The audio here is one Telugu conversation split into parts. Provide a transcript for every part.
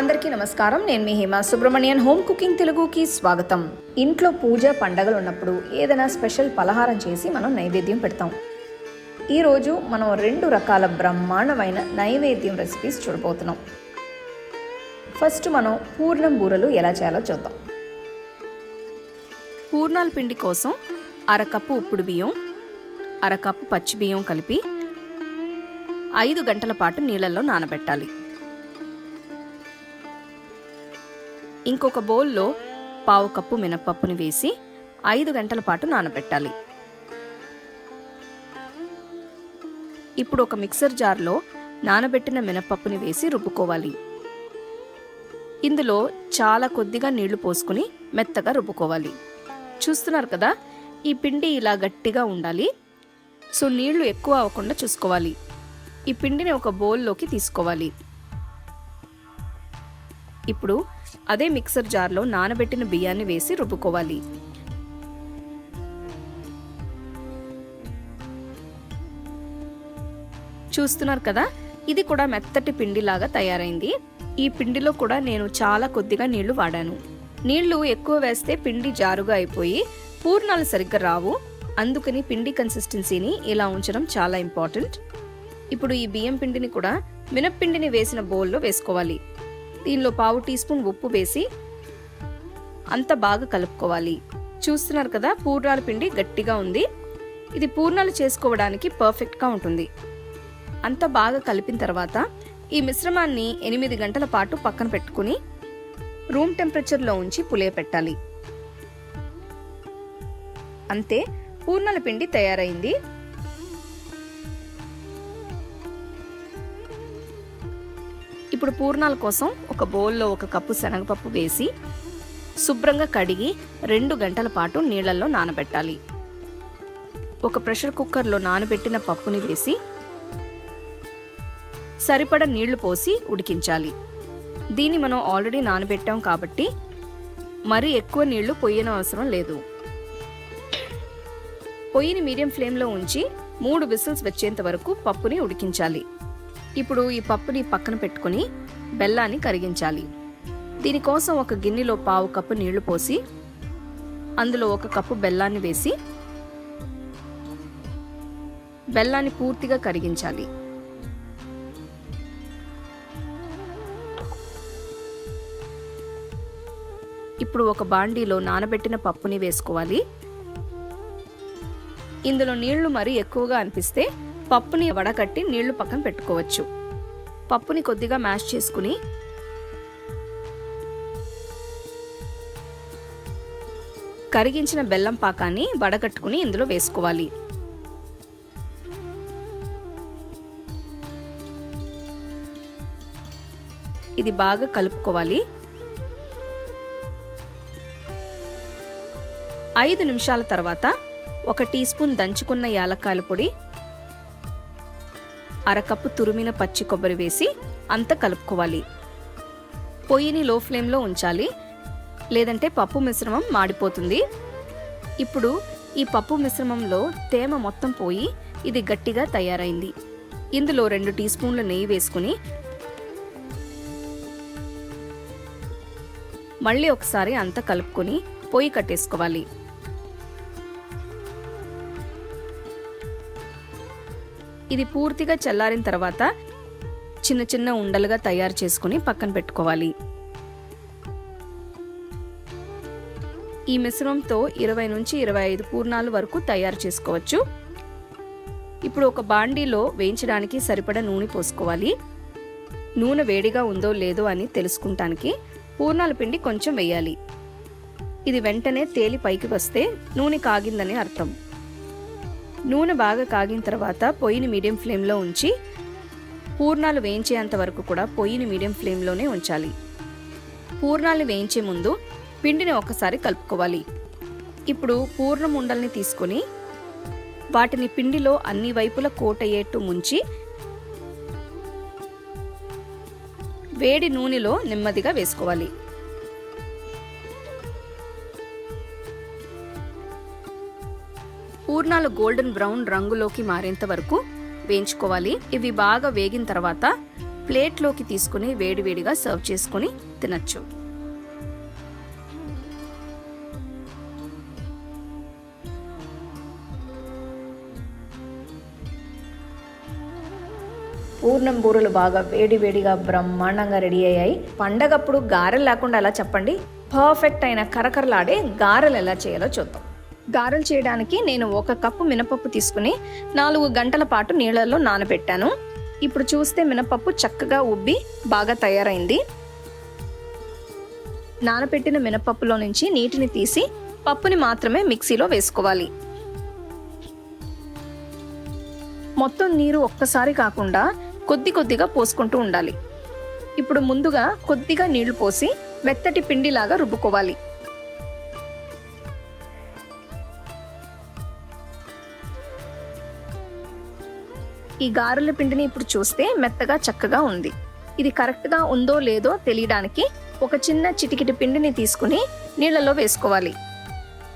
అందరికీ నమస్కారం. నేను మీ హేమ సుబ్రహ్మణ్యన్. హోమ్ కుకింగ్ తెలుగుకి స్వాగతం. ఇంట్లో పూజ పండగలు ఉన్నప్పుడు ఏదైనా స్పెషల్ పలహారం చేసి మనం నైవేద్యం పెడతాం. ఈరోజు మనం రెండు రకాల బ్రహ్మాండమైన నైవేద్యం రెసిపీస్ చూడబోతున్నాం. ఫస్ట్ మనం పూర్ణం బూరలు ఎలా చేయాలో చూద్దాం. పూర్ణాల పిండి కోసం అరకప్పు ఉప్పుడు బియ్యం అరకప్పు పచ్చి బియ్యం కలిపి ఐదు గంటల పాటు నీళ్ళల్లో నానబెట్టాలి. ఇంకొక బౌల్లో పావు కప్పు మినప్పప్పుని వేసి ఐదు గంటల పాటు నానబెట్టాలి. ఇప్పుడు ఒక మిక్సర్ జార్లో నానబెట్టిన మినప్పప్పుని వేసి రుబ్బుకోవాలి. ఇందులో చాలా కొద్దిగా నీళ్ళు పోసుకుని మెత్తగా రుబ్బుకోవాలి. చూస్తున్నారు కదా ఈ పిండి ఇలా గట్టిగా ఉండాలి. సో నీళ్ళు ఎక్కువ అవ్వకుండా చూసుకోవాలి. ఈ పిండిని ఒక బౌల్లోకి తీసుకోవాలి. ఇప్పుడు అదే మిక్సర్ జార్లో నానబెట్టిన బియ్యాన్ని వేసి రుబ్బుకోవాలి. చూస్తున్నారు కదా? ఇది కూడా మెత్తటి పిండిలాగా తయారైంది. ఈ పిండిలో కూడా నేను చాలా కొద్దిగా నీళ్ళు వాడాను. నీళ్ళు ఎక్కువ వేస్తే పిండి జారుగా అయిపోయి పూర్ణాలు సరిగ్గా రావు. అందుకని పిండి కన్సిస్టెన్సీని ఇలా ఉంచడం చాలా ఇంపార్టెంట్ ఇప్పుడు ఈ బియ్యం పిండిని కూడా మినప్పిండిని వేసిన బౌల్లో వేసుకోవాలి. దీనిలో పావు టీ స్పూన్ ఉప్పు వేసి అంత బాగా కలుపుకోవాలి. చూస్తున్నారు కదా పూర్ణాల పిండి గట్టిగా ఉంది. ఇది పూర్ణాలు చేసుకోవడానికి పర్ఫెక్ట్గా ఉంటుంది. అంత బాగా కలిపిన తర్వాత ఈ మిశ్రమాన్ని ఎనిమిది గంటల పాటు పక్కన పెట్టుకుని రూమ్ టెంపరేచర్లో ఉంచి పులియపెట్టాలి అంతే పూర్ణాల పిండి తయారైంది. ఇప్పుడు పూర్ణాల కోసం ఒక బౌల్లో ఒక కప్పు శనగపప్పు వేసి శుభ్రంగా కడిగి రెండు గంటల పాటు నీళ్ళల్లో నానబెట్టాలి. ఒక ప్రెషర్ కుక్కర్లో నానబెట్టిన పప్పుని వేసి సరిపడ నీళ్ళు పోసి ఉడికించాలి. దీన్ని మనం ఆల్రెడీ నానబెట్టాం కాబట్టి మరీ ఎక్కువ నీళ్ళు పొయ్యన అవసరం లేదు. పొయ్యిని మీడియం ఫ్లేమ్లో ఉంచి మూడు విసిల్స్ వచ్చేంత వరకు పప్పుని ఉడికించాలి. ఇప్పుడు ఈ పప్పుని పక్కన పెట్టుకుని బెల్లాన్ని కరిగించాలి. దీనికోసం ఒక గిన్నెలో పావు కప్పు నీళ్ళు పోసి అందులో ఒక కప్పు బెల్లాన్ని వేసి బెల్లాన్ని పూర్తిగా కరిగించాలి. ఇప్పుడు ఒక బాండీలో నానబెట్టిన పప్పుని వేసుకోవాలి. ఇందులో నీళ్ళు మరీ ఎక్కువగా అనిపిస్తే పప్పుని వడకట్టి నీళ్ళు పక్కన పెట్టుకోవచ్చు. పప్పుని కొద్దిగా మ్యాష్ చేసుకుని కరిగించిన బెల్లం పాకాన్ని వడగట్టుకుని ఇందులో వేసుకోవాలి. ఇది బాగా కలుపుకోవాలి. ఐదు నిమిషాల తర్వాత ఒక టీ స్పూన్ దంచుకున్న యాలక్కాయల పొడి అరకప్పు తురిమిన పచ్చి కొబ్బరి వేసి అంత కలుపుకోవాలి. పొయ్యిని లో ఫ్లేమ్లో ఉంచాలి. లేదంటే పప్పు మిశ్రమం మాడిపోతుంది. ఇప్పుడు ఈ పప్పు మిశ్రమంలో తేమ మొత్తం పోయి ఇది గట్టిగా తయారైంది. ఇందులో రెండు టీ స్పూన్ల నెయ్యి వేసుకుని మళ్ళీ ఒకసారి అంతా కలుపుకొని పొయ్యి కట్టేసుకోవాలి. ఇది పూర్తిగా చల్లారిన తర్వాత చిన్న చిన్న ఉండలుగా తయారు చేసుకుని పక్కన పెట్టుకోవాలి. ఈ మిశ్రమంతో ఇరవై నుంచి ఇరవై ఐదు పూర్ణాలు వరకు తయారు చేసుకోవచ్చు. ఇప్పుడు ఒక బాండీలో వేయించడానికి సరిపడా నూనె పోసుకోవాలి. నూనె వేడిగా ఉందో లేదో అని తెలుసుకుంటానికి పూర్ణాల పిండి కొంచెం వేయాలి. ఇది వెంటనే తేలి పైకి వస్తే నూనె కాగిందని అర్థం. నూనె బాగా కాగిన తర్వాత పొయ్యిని మీడియం ఫ్లేమ్లో ఉంచి పూర్ణాలు వేయించేంత వరకు కూడా పొయ్యిని మీడియం ఫ్లేమ్లోనే ఉంచాలి. పూర్ణాలు వేయించే ముందు పిండిని ఒకసారి కలుపుకోవాలి. ఇప్పుడు పూర్ణం ఉండల్ని తీసుకొని వాటిని పిండిలో అన్ని వైపుల కోటయ్యేట్టు ముంచి వేడి నూనెలో నెమ్మదిగా వేసుకోవాలి. పూర్ణాలు గోల్డెన్ బ్రౌన్ రంగులోకి మారేంత వరకు వేయించుకోవాలి. ఇవి బాగా వేగిన తర్వాత ప్లేట్లోకి తీసుకుని వేడివేడిగా సర్వ్ చేసుకుని తినచ్చు. పూర్ణం బూరలు బాగా వేడి వేడిగా బ్రహ్మాండంగా రెడీ అయ్యాయి. పండగప్పుడు గారెలు లేకుండా ఎలా చెప్పండి? పర్ఫెక్ట్ అయిన కరకరలాడే గారెలు ఎలా చేయాలో చూద్దాం. గారెలు చేయడానికి నేను ఒక కప్పు మినపప్పు తీసుకుని నాలుగు గంటల పాటు నీళ్ళల్లో నానబెట్టాను. ఇప్పుడు చూస్తే మినపప్పు చక్కగా ఉబ్బి బాగా తయారైంది. నానబెట్టిన మినపప్పులో నుంచి నీటిని తీసి పప్పుని మాత్రమే మిక్సీలో వేసుకోవాలి. మొత్తం నీరు ఒక్కసారి కాకుండా కొద్ది కొద్దిగా పోసుకుంటూ ఉండాలి. ఇప్పుడు ముందుగా కొద్దిగా నీళ్ళు పోసి మెత్తటి పిండిలాగా రుబ్బుకోవాలి. ఈ గారెల పిండిని ఇప్పుడు చూస్తే మెత్తగా చక్కగా ఉంది. ఇది కరెక్ట్గా ఉందో లేదో తెలియడానికి ఒక చిన్న చిటికిటి పిండిని తీసుకుని నీళ్ళలో వేసుకోవాలి.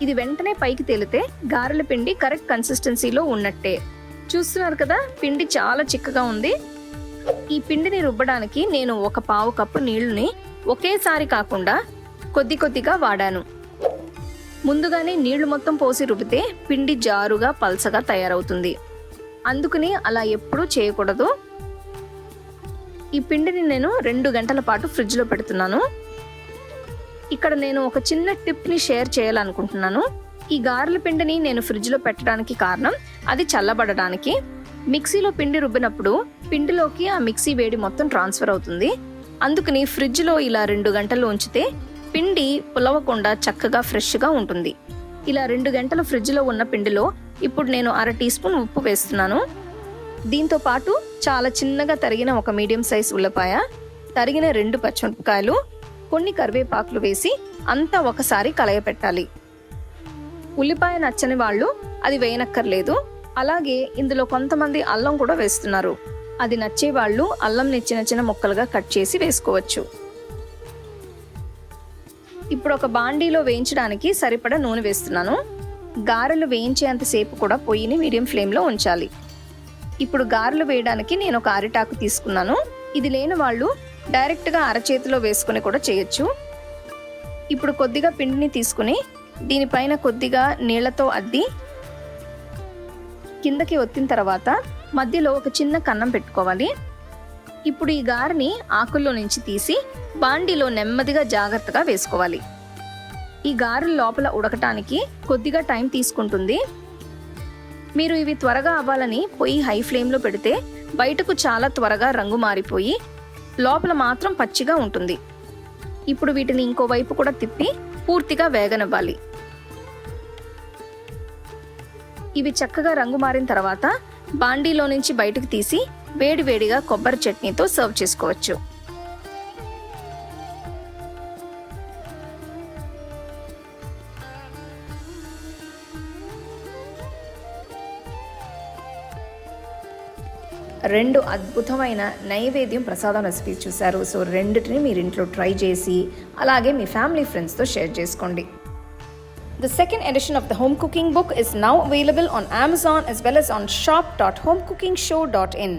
ఇది వెంటనే పైకి తేలితే గారెల పిండి కరెక్ట్ కన్సిస్టెన్సీలో ఉన్నట్టే. చూస్తున్నారు కదా పిండి చాలా చిక్కగా ఉంది. ఈ పిండిని రుబ్బడానికి నేను ఒక పావు కప్పు నీళ్ళని ఒకేసారి కాకుండా కొద్ది కొద్దిగా వాడాను. ముందుగానే నీళ్ళు మొత్తం పోసి రుబ్బితే పిండి జారుగా పల్సగా తయారవుతుంది. అందుకని అలా ఎప్పుడూ చేయకూడదు. ఈ పిండిని నేను రెండు గంటల పాటు ఫ్రిడ్జ్లో పెడుతున్నాను. ఇక్కడ నేను ఒక చిన్న టిప్ని షేర్ చేయాలనుకుంటున్నాను. ఈ గారెల పిండిని నేను ఫ్రిడ్జ్లో పెట్టడానికి కారణం అది చల్లబడడానికి. మిక్సీలో పిండి రుబ్బినప్పుడు పిండిలోకి ఆ మిక్సీ వేడి మొత్తం ట్రాన్స్ఫర్ అవుతుంది. అందుకని ఫ్రిడ్జ్లో ఇలా రెండు గంటలు ఉంచితే పిండి పులవకుండా చక్కగా ఫ్రెష్గా ఉంటుంది. ఇలా రెండు గంటలు ఫ్రిడ్జ్లో ఉన్న పిండిలో ఇప్పుడు నేను అర టీ స్పూన్ ఉప్పు వేస్తున్నాను. దీంతో పాటు చాలా చిన్నగా తరిగిన ఒక మీడియం సైజ్ ఉల్లపాయ తరిగిన రెండు పచ్చిమిరపకాయలు కొన్ని కరివేపాకులు వేసి అంతా ఒకసారి కలయపెట్టాలి. ఉల్లిపాయ నచ్చని వాళ్ళు అది వేయనక్కర్లేదు. అలాగే ఇందులో కొంతమంది అల్లం కూడా వేస్తున్నారు. అది నచ్చే వాళ్ళు అల్లంని చిన్న చిన్న ముక్కలుగా కట్ చేసి వేసుకోవచ్చు. ఇప్పుడు ఒక బాండీలో వేయించడానికి సరిపడా నూనె వేస్తున్నాను. గారెలు వేయించేంతసేపు కూడా పొయ్యిని మీడియం ఫ్లేమ్లో ఉంచాలి. ఇప్పుడు గారెలు వేయడానికి నేను ఒక అరిటాకు తీసుకున్నాను. ఇది లేని వాళ్ళు డైరెక్ట్గా అరచేతిలో వేసుకుని కూడా చేయొచ్చు. ఇప్పుడు కొద్దిగా పిండిని తీసుకుని దీనిపైన కొద్దిగా నీళ్ళతో అద్ది. కిందకి ఒత్తిన తర్వాత మధ్యలో ఒక చిన్న కన్నం పెట్టుకోవాలి. ఇప్పుడు ఈ గారిని ఆకుల్లో నుంచి తీసి బాండీలో నెమ్మదిగా జాగ్రత్తగా వేసుకోవాలి. ఈ గారెలు లోపల ఉడకటానికి కొద్దిగా టైం తీసుకుంటుంది. మీరు ఇవి త్వరగా అవ్వాలని పొయ్యి హై ఫ్లేమ్లో పెడితే బయటకు చాలా త్వరగా రంగు మారిపోయి లోపల మాత్రం పచ్చిగా ఉంటుంది. ఇప్పుడు వీటిని ఇంకోవైపు కూడా తిప్పి పూర్తిగా వేగనివ్వాలి. ఇవి చక్కగా రంగు మారిన తర్వాత బాండీలో నుంచి బయటకు తీసి వేడివేడిగా కొబ్బరి చట్నీతో సర్వ్ చేసుకోవచ్చు. రెండు అద్భుతమైన నైవేద్యం ప్రసాదం రెసిపీస్ చూశారు సో రెండిటిని మీరు ఇంట్లో ట్రై చేసి అలాగే మీ ఫ్యామిలీ ఫ్రెండ్స్తో షేర్ చేసుకోండి The second edition of the home cooking book is now available on Amazon as well as on shop.homecookingshow.in.